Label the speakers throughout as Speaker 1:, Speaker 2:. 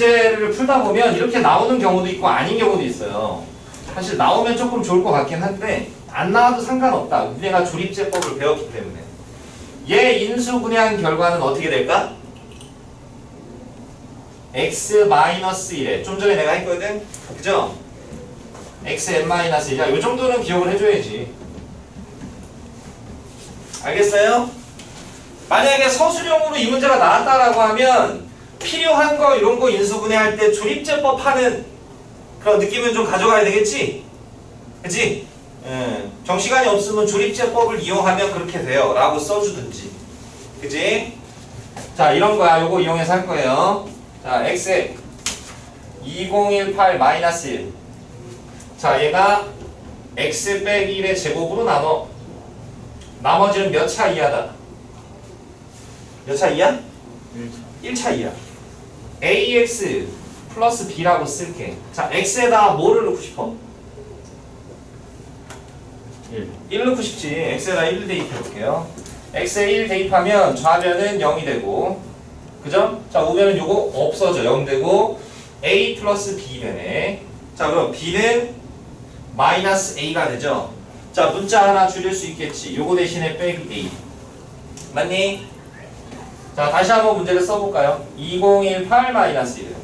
Speaker 1: 문제를 풀다 보면 이렇게 나오는 경우도 있고 아닌 경우도 있어요. 사실 나오면 조금 좋을 것 같긴 한데 안 나와도 상관없다. 우리가 조립제법을 배웠기 때문에. 얘 인수 분해한 결과는 어떻게 될까? x-1에 좀 전에 내가 했거든? 그죠? xn-1 야, 요 정도는 기억을 해줘야지. 알겠어요? 만약에 서술형으로 이 문제가 나왔다라고 하면 필요한 거 이런 거 인수분해할 때 조립제법 하는 그런 느낌은 좀 가져가야 되겠지? 그치? 예, 정시간이 없으면 조립제법을 이용하면 그렇게 돼요 라고 써주든지 그치? 자 이런 거야 요거 이용해서 할 거예요 자 x 2018 마이너스 1 자 얘가 x 빼기 1의 제곱으로 나눠 나머지는 몇 차 이하다? 몇 차 이하? 1차 이하 ax 플러스 b라고 쓸게. 자 x에다 뭐를 넣고 싶어? 1 1 넣고 싶지. X에다 1 대입해볼게요. X에 1 대입하면 좌변은 0이 되고 그죠? 자 우변은 요거 없어져. 0 되고 a 플러스 b 되네 자 그럼 b는 마이너스 a가 되죠? 자 문자 하나 줄일 수 있겠지. 요거 대신에 빼기 a. 맞니? 자 다시 한번 문제를 써볼까요? 2018 마이너스 1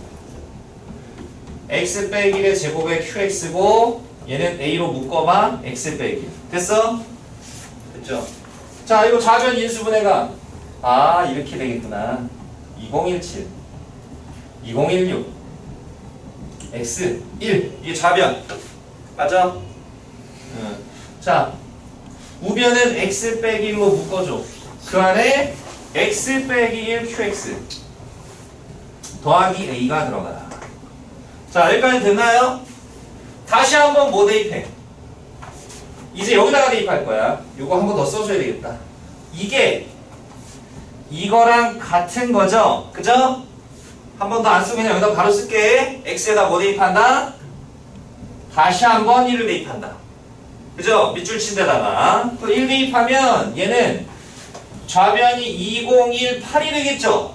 Speaker 1: x 빼기 1의 제곱의 qx고 얘는 a로 묶어봐 x 빼기 1 됐어? 됐죠? 자 이거 좌변 인수분해가 아 이렇게 되겠구나 2017 2016 x 1 이게 좌변 맞아? 응. 자 우변은 x 빼기 1로 묶어줘 그 안에 x 빼기 1 qx 더하기 a가 들어가라 자 여기까지 됐나요? 다시 한번 뭐 대입해? 이제 여기다가 대입할 거야 요거 한 번 더 써줘야 되겠다 이게 이거랑 같은 거죠? 그죠? 한 번 더 안 쓰고 그냥 여기다 바로 쓸게 x에다 뭐 대입한다? 다시 한 번 1을 대입한다 그죠? 밑줄 친 데다가 또 1 대입하면 얘는 좌변이 2018이 되겠죠?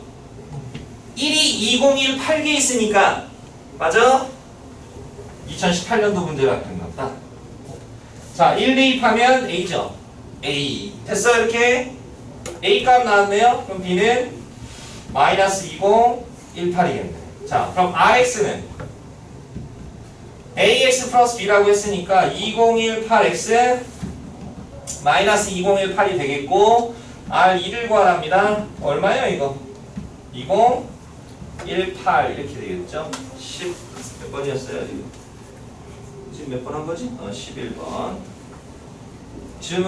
Speaker 1: 1이 2018개 있으니까 맞아? 2018년도 문제 같은 것 같다. 자1 대입하면 A죠? A. 됐어 이렇게? A 값 나왔네요. 그럼 B는 마이너스 2018이겠네. 자 그럼 RX는 AX 플러스 B라고 했으니까 2018X 마이너스 2018이 되겠고 R2를 구하랍니다. 얼마예요 이거? 2018 이렇게 되겠죠? 10 몇 번이었어요 지금 지금 몇 번 한 거지? 어 11번. 질문